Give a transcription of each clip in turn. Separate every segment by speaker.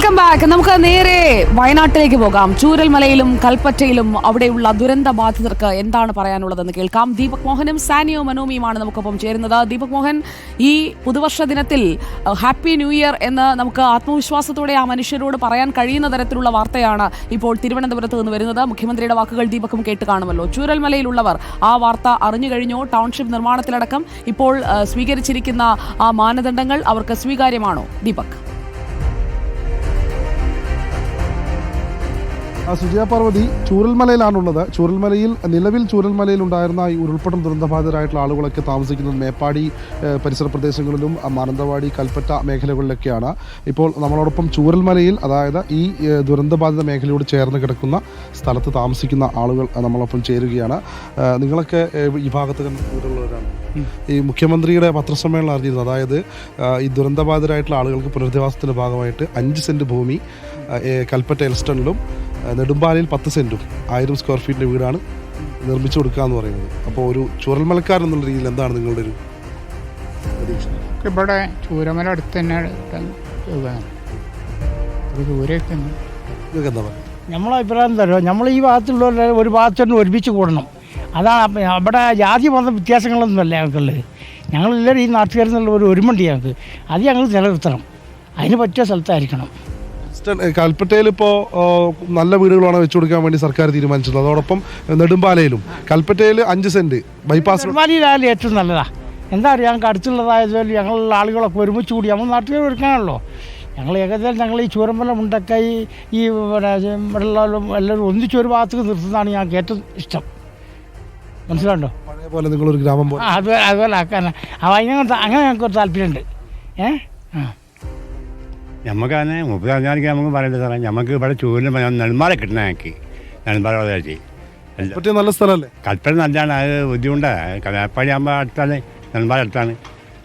Speaker 1: Welcome back നമുക്ക് നേരെ വയനാട്ടിലേക്ക് പോകാം. ചൂരൽമലയിലും കൽപ്പറ്റയിലും അവിടെയുള്ള ദുരന്ത ബാധിതർക്ക് എന്താണ് പറയാനുള്ളതെന്ന് കേൾക്കാം. ദീപക് മോഹനും സാനിയോ മനോമിയുമാണ് നമുക്കൊപ്പം ചേരുന്നത്. ദീപക് മോഹൻ ഈ പുതുവർഷ ദിനത്തിൽ ഹാപ്പി ന്യൂ ഇയർ എന്ന് നമുക്ക് ആത്മവിശ്വാസത്തോടെ ആ മനുഷ്യരോട് പറയാൻ കഴിയുന്ന തരത്തിലുള്ള വാർത്തയാണ് ഇപ്പോൾ തിരുവനന്തപുരത്ത് നിന്ന് വരുന്നത്. മുഖ്യമന്ത്രിയുടെ വാക്കുകൾ ദീപക്കും കേട്ട് കാണുമല്ലോ. ചൂരൽമലയിലുള്ളവർ ആ വാർത്ത അറിഞ്ഞു കഴിഞ്ഞോ. ടൗൺഷിപ്പ് നിർമ്മാണത്തിലടക്കം ഇപ്പോൾ സ്വീകരിച്ചിരിക്കുന്ന ആ മാനദണ്ഡങ്ങൾ അവർക്ക് സ്വീകാര്യമാണോ? ദീപക്.
Speaker 2: സുജയ പാർവതി ചൂരൽമലയിലാണുള്ളത്. ചൂരൽമലയിൽ നിലവിൽ ചൂരൽമലയിൽ ഉണ്ടായിരുന്ന ഈ ഉരുൾപൊട്ടം ദുരന്തബാധിതരായിട്ടുള്ള ആളുകളൊക്കെ താമസിക്കുന്നത് മേപ്പാടി പരിസര പ്രദേശങ്ങളിലും മാനന്തവാടി കൽപ്പറ്റ മേഖലകളിലൊക്കെയാണ്. ഇപ്പോൾ നമ്മളോടൊപ്പം ചൂരൽമലയിൽ അതായത് ഈ ദുരന്തബാധിത മേഖലയോട് ചേർന്ന് കിടക്കുന്ന സ്ഥലത്ത് താമസിക്കുന്ന ആളുകൾ നമ്മളൊപ്പം ചേരുകയാണ്. നിങ്ങളൊക്കെ ഈ ഭാഗത്ത് കണ്ടുള്ളവരാണ് ഈ മുഖ്യമന്ത്രിയുടെ പത്രസമ്മേളനം അറിഞ്ഞിരുന്നു അതായത് ഈ ദുരന്തബാധിതരായിട്ടുള്ള ആളുകൾക്ക് പുനരധിവാസത്തിന്റെ ഭാഗമായിട്ട് അഞ്ച് സെന്റ് ഭൂമി കൽപ്പറ്റ എൽസ്റ്റണിലും നെടുമ്പാലയിൽ പത്ത് സെന്റും ആയിരം സ്ക്വയർ ഫീറ്റിന്റെ വീടാണ് നിർമ്മിച്ചു കൊടുക്കുക എന്ന് പറയുന്നത്. അപ്പോൾ ഒരു ചുരൽമലക്കാരൻ എന്നുള്ള രീതിയിൽ എന്താണ് നിങ്ങളുടെ ഒരു
Speaker 3: ഇവിടെ ചൂരമല അടുത്ത് തന്നെ ദൂരേക്ക്
Speaker 2: നിങ്ങൾക്ക് എന്താ പറയുക
Speaker 4: നമ്മളെ അഭിപ്രായം തരുമോ നമ്മൾ ഈ ഭാഗത്തുള്ളവരെ ഒരു ഭാഗത്തുനിന്ന് ഒരുമിച്ച് കൂടണം. അതാണ് അപ്പ- അവിടെ ജാതി മത വ്യത്യാസങ്ങളൊന്നുമല്ല ഞങ്ങൾക്കുള്ളത്. ഞങ്ങളെല്ലാവരും ഈ നാട്ടുകാരിൽ നിന്നുള്ള ഒരു ഒരുമണ്ടി ഞങ്ങൾക്ക്. അത് ഞങ്ങൾ നിലനിർത്തണം. അതിന് പറ്റിയ സ്ഥലത്തായിരിക്കണം.
Speaker 2: കൽപ്പറ്റയിൽ ഇപ്പോൾ നല്ല വീടുകളാണ് വെച്ചു കൊടുക്കാൻ വേണ്ടി സർക്കാർ തീരുമാനിച്ചിട്ടുള്ളത്. അതോടൊപ്പം നെടുമ്പാലയിലും. കൽപ്പറ്റയിൽ അഞ്ച് സെന്റ് ബൈപ്പാസ്
Speaker 4: നെടുമ്പാലയിലായാലും ഏറ്റവും നല്ലതാ. എന്താ പറയുക ഞങ്ങൾക്ക് അടുത്തുള്ളതായതുപോലെ ഞങ്ങളുള്ള ആളുകളൊക്കെ ഒരുമിച്ച് കൂടി നമ്മൾ നാട്ടുകാർ എടുക്കാനല്ലോ ഞങ്ങൾ ഏകദേശം ഞങ്ങൾ ഈ ചൂരമ്പലം മുണ്ടക്കൈ ഈ പിന്നെ എല്ലാവരും ഒന്നിച്ചൊരു ഭാഗത്തേക്ക് നിർത്തുന്നതാണ് ഞങ്ങൾക്ക് ഏറ്റവും ഇഷ്ടം. മനസ്സിലുണ്ടോ
Speaker 2: പഴയ പോലെ നിങ്ങളൊരു ഗ്രാമം പോലെ.
Speaker 4: അത് അതുപോലെ ആക്കാനാ അപ്പോൾ അതിനകത്ത് അങ്ങനെ ഞങ്ങൾക്ക് ഒരു താല്പര്യമുണ്ട്. ഏ? ആ.
Speaker 5: നമുക്ക് തന്നെ മുപ്പത് അഞ്ചാനിക്ക് നമുക്ക് പറയേണ്ടത് സാറേ. നമുക്ക് ഇവിടെ ചൂരിന് നെൽമാല കിട്ടണ ഞങ്ങൾക്ക് നെൽമാല വളരെ
Speaker 2: കൽപ്പറ്റ നല്ല സ്ഥലമല്ലേ?
Speaker 5: കൽപ്പന നല്ലതാണ് അത് ബുദ്ധിമുട്ടാണ് കലാപ്പാടി ആകുമ്പോൾ അടുത്താണ്. നെൽമാല അടുത്താണ്.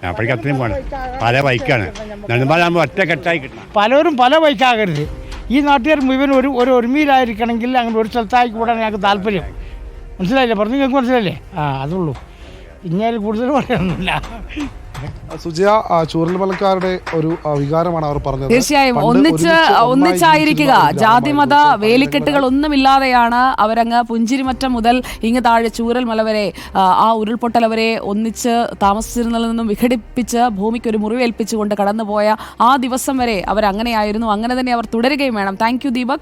Speaker 5: അപ്പോഴേക്ക് അത്രയും പോകണം പല ബൈക്കാണ്. നെൽമാല ആകുമ്പോൾ ഒറ്റ കെട്ടായി കിട്ടണം.
Speaker 4: പലരും പല ബൈക്കാകരുത്. ഈ നാട്ടുകാർ മുഴുവൻ ഒരു ഒരു ഒരുമയിലായിരിക്കണമെങ്കിൽ അങ്ങനെ ഒരു സ്ഥലത്തായി കൂടാൻ ഞങ്ങൾക്ക് താല്പര്യം. മനസ്സിലായില്ലേ? പറഞ്ഞു നിങ്ങൾക്ക് മനസ്സിലായില്ലേ? ആ അതുള്ളൂ. ഇങ്ങനെ കൂടുതൽ പറയാനൊന്നുമില്ല.
Speaker 2: സുജയ ആ, ചൂരൽമലക്കാരുടെ ഒരു വികാരമാണ് അവർ പറഞ്ഞത്.
Speaker 1: തീർച്ചയായും ഒന്നിച്ച് ഒന്നിച്ചായിരിക്കുക. ജാതിമത. വേലിക്കെട്ടുകൾ ഒന്നുമില്ലാതെയാണ് അവരങ്ങ് പുഞ്ചിരിമറ്റം മുതൽ ഇങ്ങ് താഴെ ചൂരൽമല വരെ ആ, ആ ഉരുൾപൊട്ടൽ അവരെ ഒന്നിച്ച് താമസിച്ചിരുന്നതിൽ നിന്നും വിഘടിപ്പിച്ച് ഭൂമിക്ക് ഒരു മുറിവേൽപ്പിച്ചുകൊണ്ട് കടന്നുപോയ ആ ദിവസം വരെ അവരങ്ങനെയായിരുന്നു. അങ്ങനെ തന്നെ അവർ തുടരുകയും വേണം. Thank you Deepak.